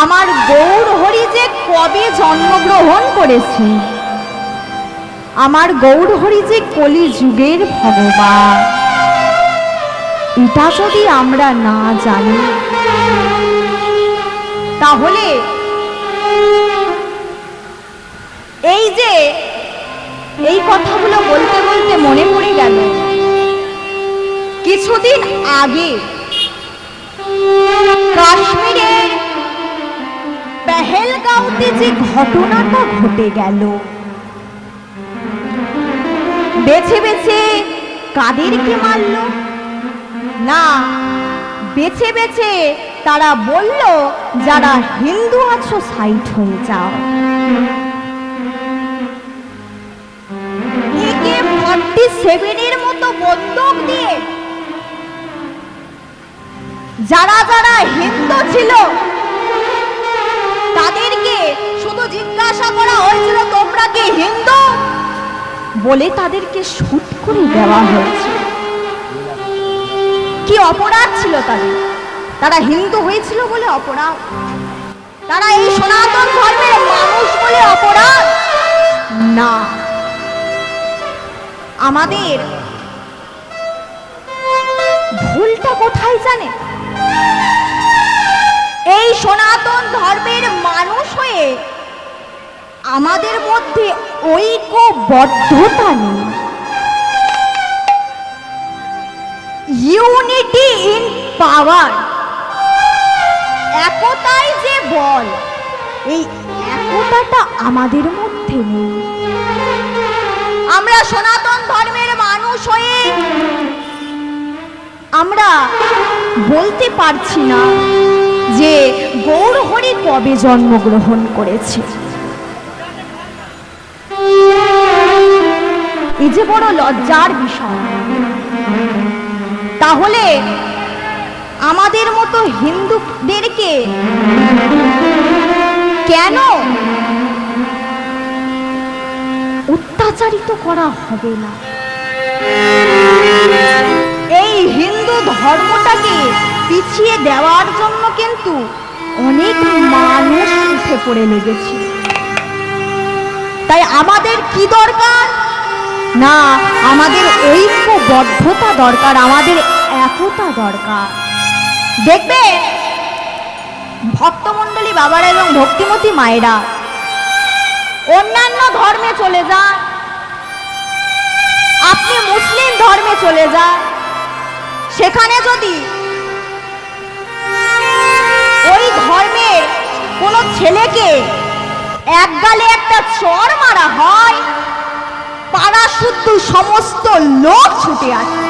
আমার গৌর হরি যে কবে জন্মগ্রহণ করেছে? আমার গৌর হরি যে কলি যুগের ভগবান। এটা যদি আমরা না জানি, তাহলে এই যে এই কথাগুলো বলতে বলতে মনে পড়ে গেল। কিছুদিন আগে কাশ্মীরের পেহেলগাঁওতে যে ঘটনাটা ঘটে গেল। বেছে বেছে কাদেরকে মারল? না, বেছে বেছে তারা বলল, যারা হিন্দু আছো সাইট হয়ে যাও। মতো দিয়ে যারা যারা হিন্দু ছিল তাদেরকে শুধু জিজ্ঞাসা করা হয়েছিল, তোমরা কি হিন্দু? বলে তাদেরকে শুট করে দেওয়া হয়েছে কি অপরাধ ছিল তাদের? তারা হিন্দু হয়েছিল বলে অপরাধ? তারা এই সনাতন ধর্মের মানুষ বলে অপরাধ? না। আমাদের ভুলটা কোথায় জানে? এই সনাতন ধর্মের মানুষ হয়ে আমাদের মধ্যে ঐক্যবদ্ধতা নেই। ইউনিটি ইন পাওয়ার একতাই যে বল, এই একতাটা আমাদের মধ্যে নেই। আমরা সনাতন ধর্মের মানুষ হয়ে আমরা বলতে পারছি না। যে গৌর হরি কবে জন্মগ্রহণ করেছে? এই যে বড় লজ্জার বিষয়। তাহলে আমাদের মতো হিন্দুদেরকে কেন অত্যাচারিত করা হবে না? এই হিন্দু ধর্মটাকে পিছিয়ে দেওয়ার জন্য কিন্তু অনেক মানুষ উঠে পড়ে লেগেছে। তাই আমাদের কি দরকার? না, আমাদের ঐক্যবদ্ধতা দরকার, আমাদের একতা দরকার। দেখবে, ভক্তমণ্ডলী বাবারা এবং ভক্তিমতী মায়েরা, অন্যান্য ধর্মে চলে যান। আপনি মুসলিম ধর্মে চলে যান। সেখানে যদি ধর্মের কোনো ছেলেকে এক গালে একটা চর মারা হয় পাড়া শুদ্ধ সমস্ত লোক ছুটে আসে।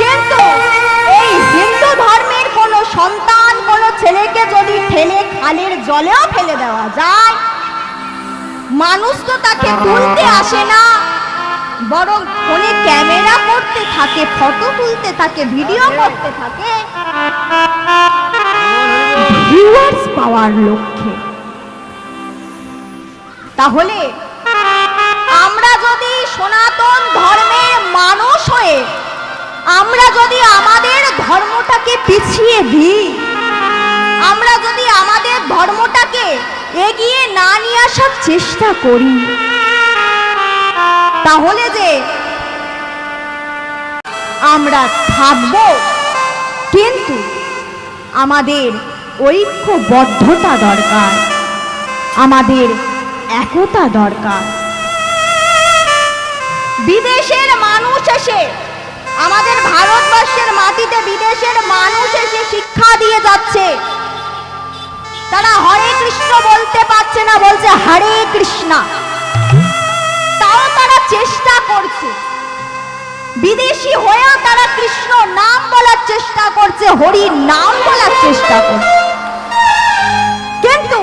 কিন্তু এই হিন্দু ধর্মের কোনো সন্তান, কোনো ছেলেকে যদি ঠেলে খালের জলেও ফেলে দেওয়া যায়, মানুষ তো তাকে তুলতে আসে না, বরং ফোনে ক্যামেরা করতে থাকে, ফটো তুলতে থাকে, ভিডিও করতে থাকে। ভিউয়ার্স পাওয়ার লক্ষ্যে। তাহলে, আমরা যদি সনাতন ধর্মের মানুষ হয়ে, আমরা যদি আমাদের ধর্মটাকে পিছিয়ে দিই, আমরা যদি আমাদের ধর্মটাকে এগিয়ে না নিয়ে আসার চেষ্টা করি, তাহলে যে আমরা থাকব, কিন্তু আমাদের ঐক্যবদ্ধতা দরকার। আমাদের একতা দরকার। বিদেশের মানুষ এসে, আমাদের ভারতবর্ষের মাটিতে বিদেশের মানুষ এসে শিক্ষা দিয়ে যাচ্ছে। তারা হরে কৃষ্ণ বলতে পারছে না, বলছে হরে কৃষ্ণা। তাও তারা চেষ্টা করছে। বিদেশি হয়েও তারা কৃষ্ণ নাম বলার চেষ্টা করছে হরি নাম বলার চেষ্টা করছে। কিন্তু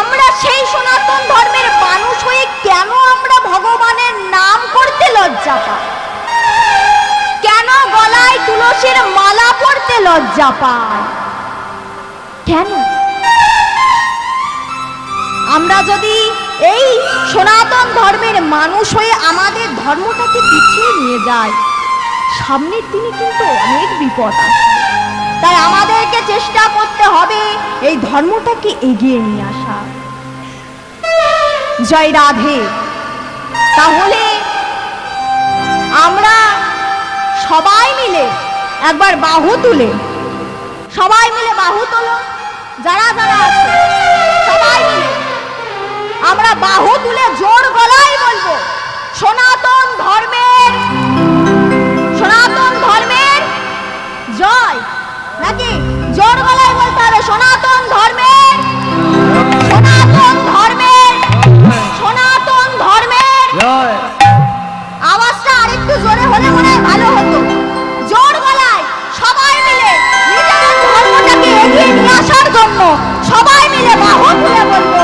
আমরা সেই সনাতন ধর্মের মানুষ হয়ে কেন আমরা ভগবানের নাম করতে লজ্জা পাই? কেন গলায় তুলসীর মালা পড়তে লজ্জা পাই? কেন? আমরা যদি এই সনাতন ধর্মের মানুষ হয়ে আমাদের ধর্মটাকে পিছিয়ে নিয়ে যাই, সামনের দিনে কিন্তু অনেক বিপদ আসবে। তাই আমাদেরকে চেষ্টা করতে হবে এই ধর্মটাকে এগিয়ে নিয়ে আসা। জয় রাধে। তাহলে আমরা সবাই মিলে একবার বাহু তুলে, সবাই মিলে বাহু তোলো, যারা যারা আছে, সবাই মিলে আমরা বাহু তুলে জোর গলায় বলব, সনাতন ধর্মের জোর গলায় বলতে হবে সনাতন ধর্মের সনাতন ধর্মের সনাতন ধর্মের আওয়াজটা আরেকটু জোরে হলে মনে হয় ভালো হতো। জোর গলায় সবাই মিলে নিজেদের ধর্মটাকে এগিয়ে নিয়ে আসার জন্য সবাই মিলে বাহু তুলে বলব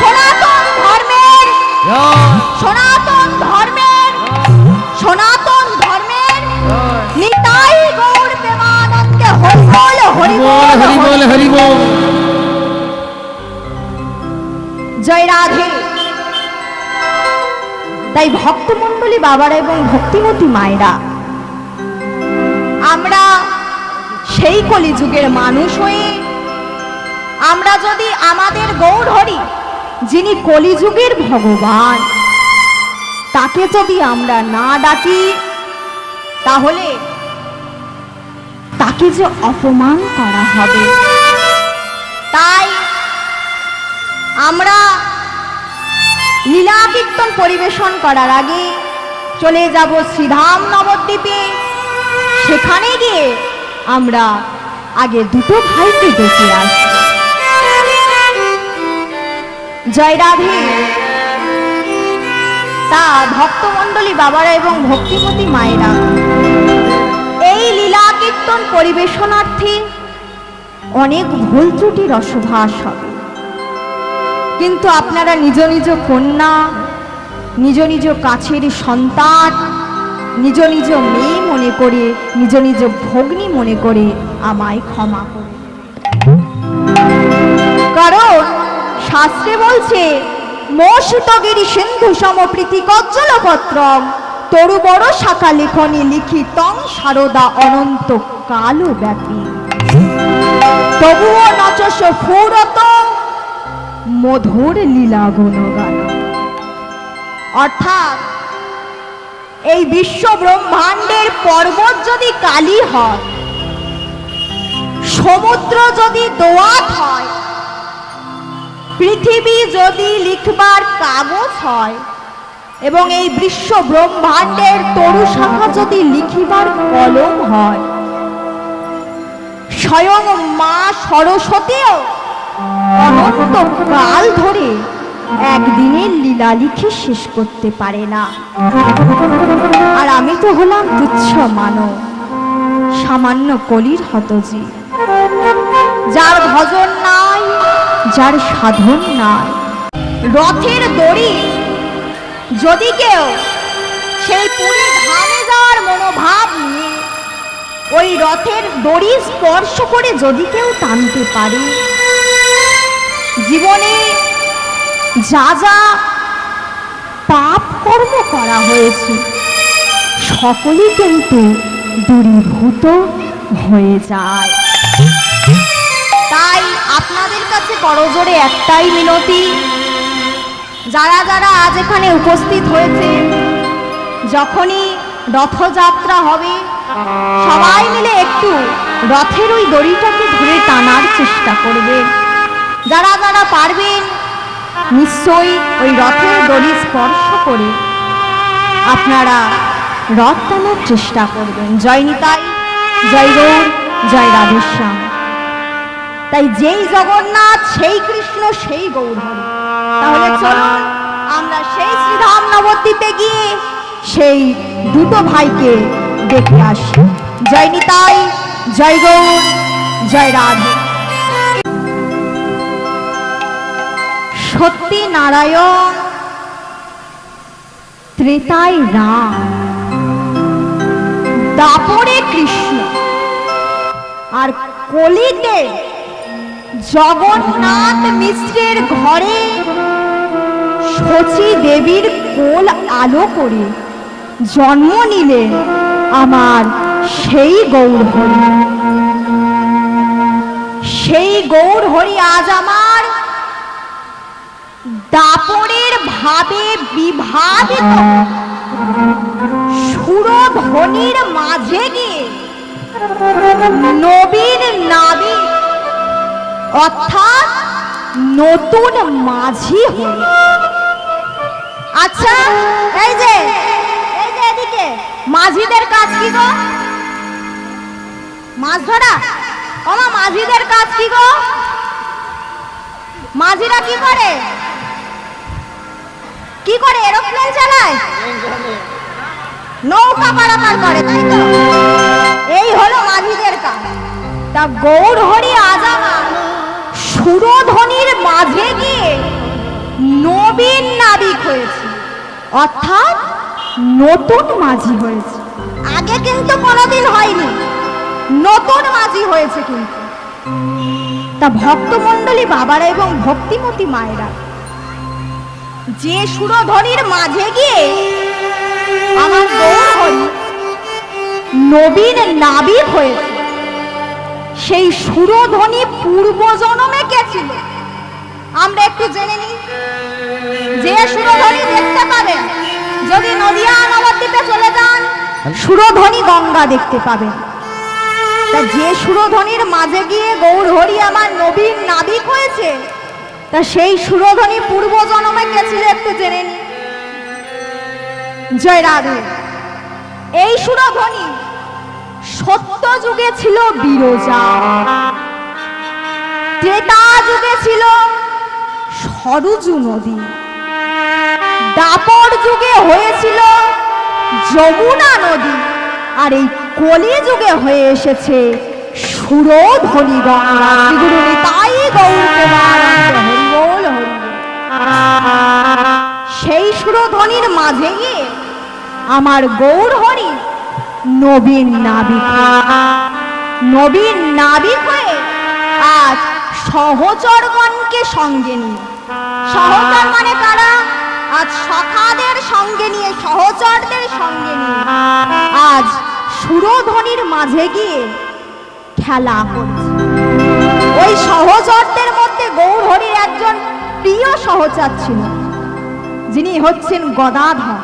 সনাতন ধর্মের সনাতন ধর্মের সনাতন হরি বল হরি হরি বল হরি বল। হরি বল। জয় রাধে। তাই ভক্তমণ্ডলী বাবারা এবং ভক্তিমতী মায়েরা আমরা সেই কলিযুগের মানুষ হয়ে আমরা যদি আমাদের গৌর হরি যিনি কলিযুগের ভগবান তাকে যদি আমরা না ডাকি তাহলে তাকে যে অপমান করা হবে। তাই আমরা লীলা কীর্তন পরিবেশন করার আগে চলে যাব শ্রীধাম নবদ্বীপে। সেখানে গিয়ে আমরা আগে দুটো ভাইকে দেখে আসি জয় রাধে। তা ভক্তমণ্ডলী বাবারা এবং ভক্তিমতী মায়েরা কীর্তন পরিবেশনার্থে অনেক ভুল ত্রুটি রসভাস হবে। কিন্তু আপনারা নিজ নিজ কন্যা, নিজ নিজ কাছের সন্তান, নিজ নিজ মেয়ে মনে করে, নিজ নিজ ভগ্নী মনে করে আমায় ক্ষমা করে কারণ শাস্ত্রে বলছে মোষিতগিরি সিন্ধু সমপ্রীতি কজ্জলপত্রম। তরু বড় শাখা লিখনি লিখিতং সারদা অনন্ত কালো ব্যাপী। তবুও নচস ফুরত মধুর লীলা গুণগান। অর্থাৎ এই বিশ্ব ব্রহ্মাণ্ডের পর্বত যদি কালি হয়, সমুদ্র যদি দোয়াত হয়, পৃথিবী যদি লিখবার কাগজ হয় এবং এই বিশ্ব ব্রহ্মাণ্ডের তরু শাখা যদি লিখিবার কলম হয়, স্বয়ং মা সরস্বতীও অনন্ত কাল ধরে একদিনের লীলা লিখে শেষ করতে পারে না। আর আমি তো হলাম তুচ্ছ মানব, সামান্য কলির হতজি। যার ভজন নাই, যার সাধন নাই। রথের দড়ি যদি কেউ সেই পুরী ধামে যাওয়ার মনোভাব নিয়ে ওই রথের দড়ি স্পর্শ করে যদি কেউ টানতে পারে, জীবনে যা যা পাপ কর্ম করা হয়েছে, সকলই কিন্তু দূরীভূত হয়ে যায়। তাই আপনাদের কাছে করজোরে একটাই মিনতি যারা যারা আজ এখানে উপস্থিত হয়েছে, যখনই রথযাত্রা হবে, সবাই মিলে একটু রথের ওই দড়িটাকে ধরে টানার চেষ্টা করবে। যারা যারা পারবেন, নিশ্চয়ই ওই রথের দড়ি স্পর্শ করে আপনারা রথ টানার চেষ্টা করবেন। জয় নিতাই, জয় গৌর, জয় রাধেশ্যাম। তাই যেই জগন্নাথ, সেই কৃষ্ণ, সেই গৌর তাহলে চলুন আমরা সেই শ্রীধাম নবদ্বীপে গিয়ে সেই দুটো ভাইকে দেখে আসি। জয় নিতাই, জয় গৌর, জয় রাধে। সত্যি নারায়ণ ত্রেতায় রাম। দাপরে কৃষ্ণ। আর কলিতে জগন্নাথ মিশ্রের ঘরে শচী দেবীর কোল আলো করে জন্ম নিলেন আমার সেই গৌর হরি। সেই গৌর হরি আজ আমার দাপরের ভাবে বিভাবিত। সুরধ্বনির মাঝে গিয়ে নবীন নাবি অর্থাৎ নতুন মাঝি হয়ে আচ্ছা এই যে এই যে এদিকে, মাঝিদের কাজ কি গো? মাছ ধরা? ওমা মাঝিদের কাজ কি গো? মাঝিরা কি করে? কি করে, এরোপ্লেন চালায়? নৌকা পারাপার করে, তাই তো? এই হলো মাঝিদের কাজ। তা গৌর হরি আজামা সুরধ্বনির মাঝে গিয়ে নবীন নাবিক হয়েছে। অর্থাৎ নতুন মাঝি হয়েছে। আগে কিন্তু কোনোদিন হয়নি, নতুন মাঝি হয়েছে কিন্তু। তা ভক্তমণ্ডলী বাবারা এবং ভক্তিমতী মায়েরা, যে সুরধ্বনির মাঝে গিয়ে আমার গৌর নবীন নাবিক হয়েছে। সেই সুরধ্বনি পূর্ব জন্মে কে ছিল? আমরা একটু জেনে নিই। যে সুরধ্বনি দেখতে পাবেন যদি নদিয়া নবদ্বীপে চলে যান সুরধ্বনি গঙ্গা দেখতে পাবেন। তা যে সুরধ্বনির মাঝে গিয়ে গৌর হরি আমার নবীন নাবিক হয়েছে তা সেই সুরধ্বনি পূর্ব জন্মে কে ছিল একটু জেনে নিই। জয় রাধে। এই সুরধ্বনি সত্য যুগে ছিল বিরজা। ত্রেতা যুগে ছিল সরজু নদী। দাপর যুগে হয়েছিল যমুনা নদী। আর এই কলি যুগে হয়ে এসেছে শ্রীগুরু তাই। সেই সুরধ্বনির মাঝে আমার গৌর হরি নবীন নাবিক নবীন নাবিক হয়ে আজ সহচরগণকে সঙ্গে নিয়ে। সহচর মানে কারা? আজ সখাদের সঙ্গে নিয়ে, সহচরদের সঙ্গে নিয়ে। আজ সুরধ্বনির মাঝে গিয়ে খেলা করছে। ওই সহচরদের মধ্যে গৌর হরির একজন প্রিয় সহচর ছিল। যিনি হচ্ছেন গদাধর।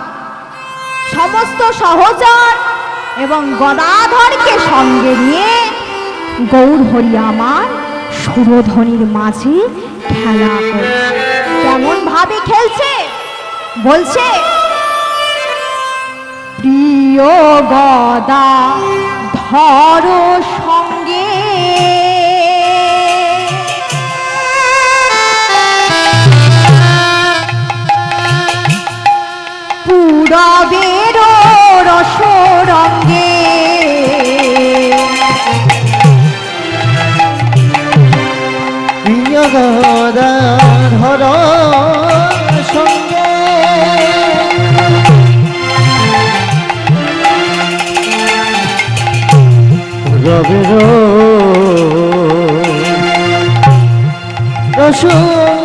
সমস্ত সহচর এবং গদাধরকে সঙ্গে নিয়ে গৌর হরি আমার সুরধ্বনির মাঝে খেলা কেমন ভাবে খেলছে? বলছে, প্রিয় গদা, ধর রঙ্গে ধর সঙ্গে। রবের রসুন